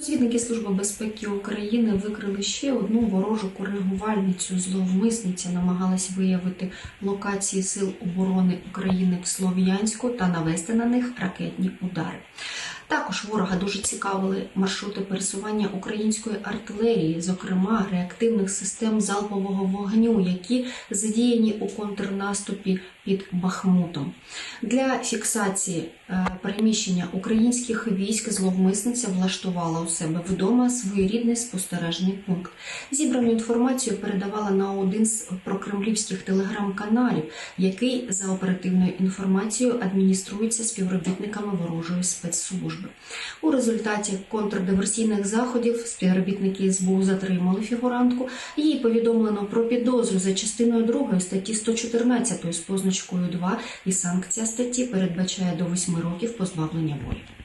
Розвідники Служби безпеки України викрили ще одну ворожу коригувальницю. Зловмисниця намагалась виявити локації сил оборони України в Слов'янську та навести на них ракетні удари. Також ворога дуже цікавили маршрути пересування української артилерії, зокрема реактивних систем залпового вогню, які задіяні у контрнаступі під Бахмутом. Для фіксації е, переміщення українських військ зловмисниця влаштувала у себе вдома своєрідний спостережний пункт. Зібрану інформацію передавала на один з прокремлівських телеграм-каналів, який за оперативною інформацією адмініструється співробітниками ворожої спецслужби. У результаті контрдиверсійних заходів співробітники СБУ затримали фігурантку. Їй повідомлено про підозру за частиною 2 статті 114 з позначкою 2 і санкція статті передбачає до 8 років позбавлення волі.